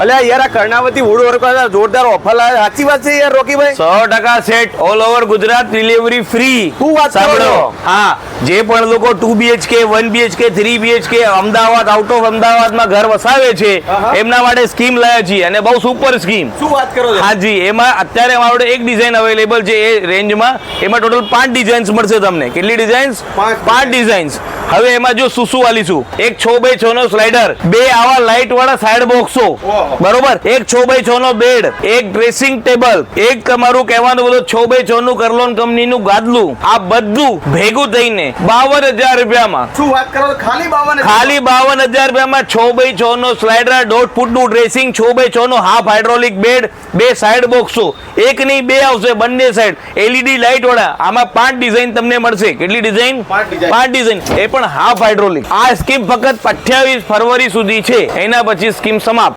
અલ્યા યાર આ કર્ણાવતી વુડ વર્ક જોરદાર ઓફર લાવે સાચી વાત છે યાર રોકીભાઈ? સો ટકા set all over Gujarat delivery free શું વાત સાંભળો. હા જે પણ લોકો two BHK one BHK three BHK Ahmedabad out of અમદાવાદમાં ઘર વસાવે છે એમના માટે સ્કીમ લાયા છીએ અને બહુ સુપર સ્કીમ શું વાત કરો હા હાજી એમાં અત્યારે અમારા એક ડિઝાઇન અવેલેબલ છે એ રેન્જમાં એમાં ટોટલ પાંચ ડિઝાઇન્સ મળશે તમને. કેટલી ડિઝાઇન્સ પાંચ ડિઝાઇન્સ હવે એમાં જો સુસુ વાલીશું એક છ બાય છ નો સ્લાઇડર બે આવા લાઇટ વાળા સાઈડ બોક્સો બરોબર? એક છ બાય છ નો બેડ એક ડ્રેસિંગ ટેબલ એક તમારું કહેવાનું બધું છ બાય છ નું કરલોન કંપનીનું ગાદલું. આ બધું ભેગું થઈને બાવન હજાર રૂપિયામાં. શું વાત કરો ખાલી બાવન ખાલી બાવન હજાર રૂપિયામાં છ બાય છ નો સ્લાઇડર દોઢ ફૂટનું ડ્રેસિંગ છ બાય છ નો હાફ હાઇડ્રોલિક બેડ બે સાઇડ બોક્સો એક નહીં બે આવશે બંને સાઈડ એલઈડી લાઇટ વાળા. આમાં પાંચ ડિઝાઇન તમને મળશે. કેટલી ડિઝાઇન પાંચ ડિઝાઇન એ પણ હાફ હાઇડ્રોલિક આ સ્કીમ ફક્ત અઠ્યાવીસ ફરવરી સુધી છે. એના પછી સ્કીમ સમાપ્ત.